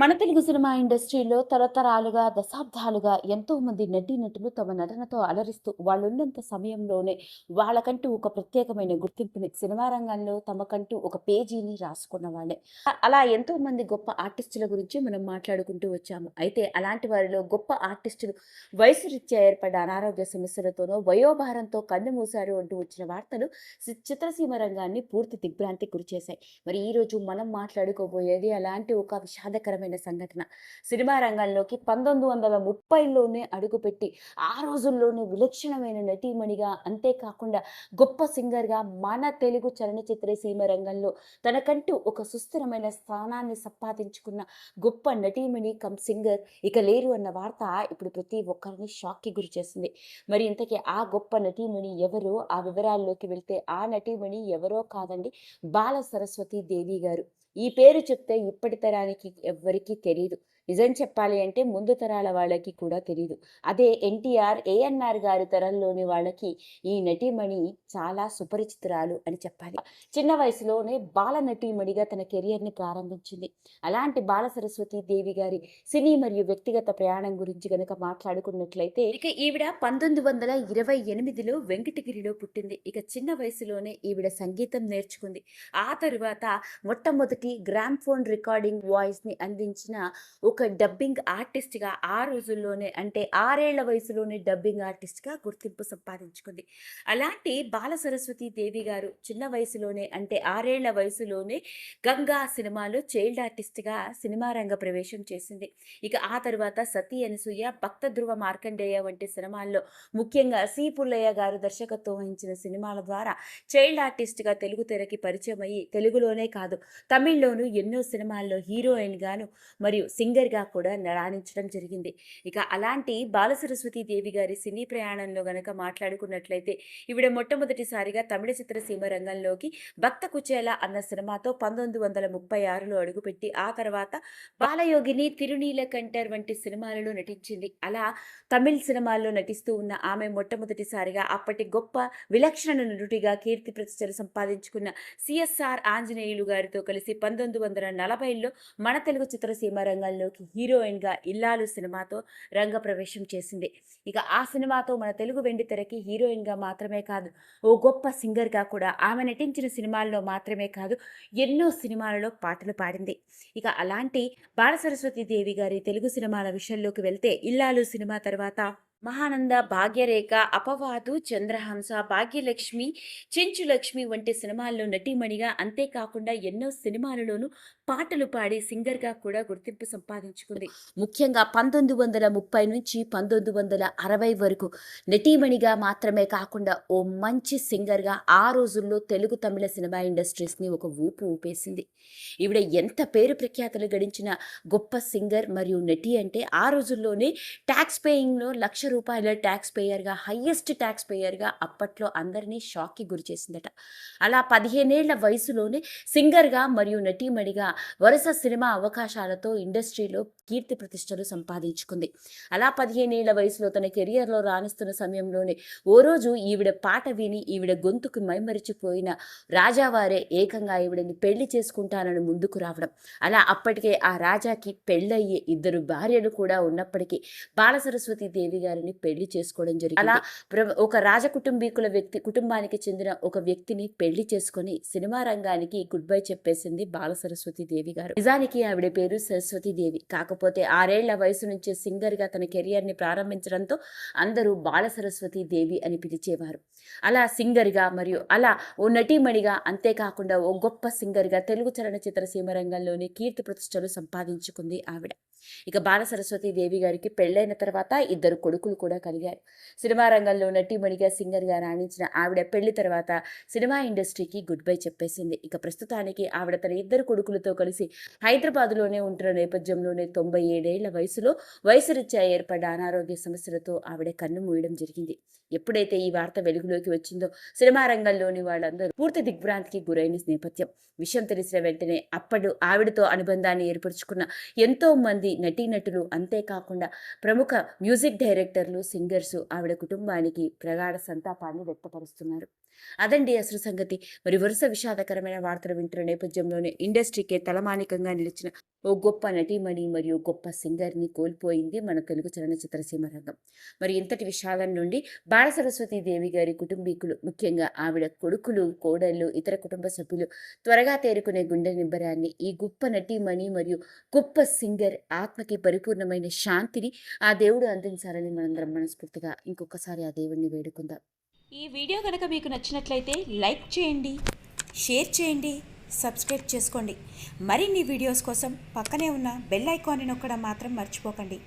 మన తెలుగు సినిమా ఇండస్ట్రీలో తరతరాలుగా దశాబ్దాలుగా ఎంతో మంది నటీనటులు తమ నటనతో అలరిస్తూ వాళ్ళున్నంత సమయంలోనే వాళ్ళకంటూ ఒక ప్రత్యేకమైన గుర్తింపుని సినిమా రంగంలో తమకంటూ ఒక పేజీని రాసుకున్న వాళ్ళే. అలా ఎంతో మంది గొప్ప ఆర్టిస్టుల గురించి మనం మాట్లాడుకుంటూ వచ్చాము. అయితే అలాంటి వారిలో గొప్ప ఆర్టిస్టులు వయసు రీత్యా ఏర్పడ్డ అనారోగ్య సమస్యలతోనో వయోభారంతో కన్ను మూశారు అంటూ వచ్చిన వార్తలు చిత్రసీమ రంగాన్ని పూర్తి దిగ్భ్రాంతి గురిచేశాయి. మరి ఈరోజు మనం మాట్లాడుకోబోయేది అలాంటి ఒక విషాదకరమైన సంఘటన. సినిమా రంగంలోకి పంతొమ్మిది వందల ముప్పైలోనే అడుగుపెట్టి ఆ రోజుల్లోనే విలక్షణమైన నటీమణిగా అంతేకాకుండా గొప్ప సింగర్గా మన తెలుగు చలనచిత్ర సీమ రంగంలో తనకంటూ ఒక సుస్థిరమైన స్థానాన్ని సంపాదించుకున్న గొప్ప నటీమణి కమ్ సింగర్ ఇక లేరు అన్న వార్త ఇప్పుడు ప్రతి ఒక్కరిని షాక్కి గురి చేసింది. మరి ఇంతకీ ఆ గొప్ప నటీమణి ఎవరు? ఆ వివరాల్లోకి వెళ్తే ఆ నటీమణి ఎవరో కాదండి బాల సరస్వతి దేవి గారు. ఈ పేరు చెప్తే ఇప్పటి తరానికి ఎవ్వరికీ తెలియదు నిజం చెప్పాలి అంటే ముందు తరాల వాళ్ళకి కూడా తెలియదు అదే ఎన్టీఆర్ ఏఎన్ఆర్ గారి తరంలోని వాళ్ళకి ఈ నటీమణి చాలా సుపరిచితురాలు అని చెప్పాలి. చిన్న వయసులోనే బాల నటీమణిగా తన కెరియర్ని ప్రారంభించింది. అలాంటి బాల సరస్వతి దేవి గారి సినీ మరియు వ్యక్తిగత ప్రయాణం గురించి గనక మాట్లాడుకున్నట్లయితే ఇక ఈవిడ పంతొమ్మిది వందల ఇరవై ఎనిమిదిలో వెంకటగిరిలో పుట్టింది. ఇక చిన్న వయసులోనే ఈవిడ సంగీతం నేర్చుకుంది. ఆ తరువాత మొట్టమొదటి గ్రామ్ ఫోన్ రికార్డింగ్ వాయిస్ని అందించిన ఒక ఒక డబ్బింగ్ ఆర్టిస్ట్గా ఆ రోజుల్లోనే అంటే ఆరేళ్ళ వయసులోనే డబ్బింగ్ ఆర్టిస్ట్గా గుర్తింపు సంపాదించుకుంది. అలాంటి బాల సరస్వతి దేవి గారు చిన్న వయసులోనే అంటే ఆరేళ్ళ వయసులోనే గంగా సినిమాలో చైల్డ్ ఆర్టిస్ట్గా సినిమా రంగ ప్రవేశం చేసింది. ఇక ఆ తర్వాత సతీ అనసూయ భక్త ధ్రువ మార్కండేయ వంటి సినిమాల్లో ముఖ్యంగా సి. పుల్లయ్య గారు దర్శకత్వం వహించిన సినిమాల ద్వారా చైల్డ్ ఆర్టిస్ట్గా తెలుగు తెరకి పరిచయం అయ్యి తెలుగులోనే కాదు తమిళ్ళోనూ ఎన్నో సినిమాల్లో హీరోయిన్ గాను మరియు సింగర్గా కూడా రాణించడం జరిగింది. ఇక అలాంటి బాలసరస్వతి దేవి గారి సినీ ప్రయాణంలో గనక మాట్లాడుకున్నట్లయితే ఈవిడ మొట్టమొదటిసారిగా తమిళ చిత్రసీమ రంగంలోకి భక్త కుచేల అన్న సినిమాతో పంతొమ్మిది వందల ముప్పై ఆరులో అడుగుపెట్టి ఆ తర్వాత బాలయోగిని తిరునీలకంఠర్ వంటి సినిమాలలో నటించింది. అలా తమిళ్ సినిమాల్లో నటిస్తూ ఉన్న ఆమె మొట్టమొదటిసారిగా అప్పటి గొప్ప విలక్షణ నటుడిగా కీర్తి ప్రతిష్టలు సంపాదించుకున్న సిఎస్ఆర్ ఆంజనేయులు గారితో కలిసి పంతొమ్మిది వందల నలభైలో మన తెలుగు చిత్రసీమ రంగంలో సినిమాలోకి హీరోయిన్గా ఇల్లాలు సినిమాతో రంగప్రవేశం చేసింది. ఇక ఆ సినిమాతో మన తెలుగు వెండి తెరకి హీరోయిన్గా మాత్రమే కాదు ఓ గొప్ప సింగర్గా కూడా ఆమె నటించిన సినిమాల్లో మాత్రమే కాదు ఎన్నో సినిమాలలో పాటలు పాడింది. ఇక అలాంటి బాలసరస్వతి దేవి గారి తెలుగు సినిమాల విషయంలోకి వెళ్తే ఇల్లాలు సినిమా తర్వాత మహానంద భాగ్యరేఖ అపవాదు చంద్రహంస భాగ్యలక్ష్మి చెంచులక్ష్మి వంటి సినిమాల్లో నటీమణిగా అంతేకాకుండా ఎన్నో సినిమాలలోనూ పాటలు పాడి సింగర్గా కూడా గుర్తింపు సంపాదించుకుంది. ముఖ్యంగా పంతొమ్మిది వందల ముప్పై నుంచి పంతొమ్మిది వందల అరవై వరకు నటీమణిగా మాత్రమే కాకుండా ఓ మంచి సింగర్గా ఆ రోజుల్లో తెలుగు తమిళ సినిమా ఇండస్ట్రీస్ని ఒక ఊపు ఊపేసింది. ఈవిడ ఎంత పేరు ప్రఖ్యాతలు గడించిన గొప్ప సింగర్ మరియు నటి అంటే ఆ రోజుల్లోనే ట్యాక్స్ పేయింగ్లో లక్ష రూపాయల ట్యాక్స్ పేయర్గా హయ్యెస్ట్ ట్యాక్స్ పేయర్గా అప్పట్లో అందరినీ షాక్కి గురిచేసిందట అలా పదిహేనేళ్ళ వయసులోనే సింగర్గా మరియు నటీమణిగా వరుస సినిమా అవకాశాలతో ఇండస్ట్రీలో కీర్తి ప్రతిష్టలు సంపాదించుకుంది. అలా పదిహేనేళ్ళ వయసులో తన కెరియర్లో రాణిస్తున్న సమయంలోనే ఓ రోజు ఈవిడ పాట విని ఈవిడ గొంతుకు మైమరిచిపోయిన రాజావారే ఏకంగా ఈవిడని పెళ్ళి చేసుకుంటానని ముందుకు రావడం. అలా అప్పటికే ఆ రాజాకి పెళ్ళయ్యే ఇద్దరు భార్యలు కూడా ఉన్నప్పటికీ బాలసరస్వతి దేవి గారిని పెళ్ళి చేసుకోవడం జరిగింది. అలా ఒక రాజకుటుంబీకుల వ్యక్తి కుటుంబానికి చెందిన ఒక వ్యక్తిని పెళ్ళి చేసుకొని సినిమా రంగానికి గుడ్ బై చెప్పేసింది బాల సరస్వతి దేవి గారు. నిజానికి ఆవిడ పేరు సరస్వతి దేవి. కాకపోతే ఆరేళ్ళ వయసు నుంచే సింగర్గా తన కెరియర్ని ప్రారంభించడంతో అందరూ బాల సరస్వతి దేవి అని పిలిచేవారు. అలా సింగర్గా మరియు అలా ఓ నటీమణిగా అంతేకాకుండా ఓ గొప్ప సింగర్గా తెలుగు చలనచిత్ర సీమ రంగంలోని కీర్తి ప్రతిష్టలు సంపాదించుకుంది ఆవిడ. ఇక బాల సరస్వతి దేవి గారికి పెళ్ళైన తర్వాత ఇద్దరు కొడుకులు కూడా కలిగారు. సినిమా రంగంలో నటీమణిగా సింగర్గా రాణించిన ఆవిడ పెళ్ళి తర్వాత సినిమా ఇండస్ట్రీకి గుడ్ బై చెప్పేసింది. ఇక ప్రస్తుతానికి ఆవిడ తన ఇద్దరు కొడుకులతో కలిసి హైదరాబాద్లోనే ఉంటున్న నేపథ్యంలోనే తొంభై ఏడేళ్ళ వయసులో వయసురీత్యా ఏర్పడ్డ అనారోగ్య సమస్యలతో ఆవిడ కన్ను మూయడం జరిగింది. ఎప్పుడైతే ఈ వార్త వెలుగులోకి వచ్చిందో సినిమా రంగంలోని వాళ్ళందరూ పూర్తి దిగ్భ్రాంతికి గురైన నేపథ్యం. విషయం తెలిసిన వెంటనే అప్పుడు ఆవిడతో అనుబంధాన్ని ఏర్పరచుకున్న ఎంతో మంది నటీనటులు అంతేకాకుండా ప్రముఖ మ్యూజిక్ డైరెక్టర్లు సింగర్స్ ఆవిడ కుటుంబానికి ప్రగాఢ సంతాపాన్ని వ్యక్తపరుస్తున్నారు. అదండి అసలు సంగతి. మరి వరుస విషాదకరమైన వార్తలు వింటున్న నేపథ్యంలోనే ఇండస్ట్రీకే తలమానికంగా నిలిచిన ఓ గొప్ప నటీమణి మరియు గొప్ప సింగర్ని కోల్పోయింది మన తెలుగు చలనచిత్ర సీమ రంగం మరి ఇంతటి విషాదం నుండి బాల సరస్వతి దేవి గారి కుటుంబీకులు ముఖ్యంగా ఆవిడ కొడుకులు కోడళ్ళు ఇతర కుటుంబ సభ్యులు త్వరగా తేరుకునే గుండె నిబ్బరాన్ని ఈ గొప్ప నటీమణి మరియు గొప్ప సింగర్ ఆత్మకి పరిపూర్ణమైన శాంతిని ఆ దేవుడు అందించాలని మనందరం మనస్ఫూర్తిగా ఇంకొకసారి ఆ దేవుడిని వేడుకుందాం. ఈ వీడియో కనుక మీకు నచ్చినట్లయితే లైక్ చేయండి షేర్ చేయండి సబ్స్క్రైబ్ చేసుకోండి. మరిన్ని వీడియోస్ కోసం పక్కనే ఉన్న బెల్ ఐకాన్ని నొక్కడం మాత్రం మర్చిపోకండి.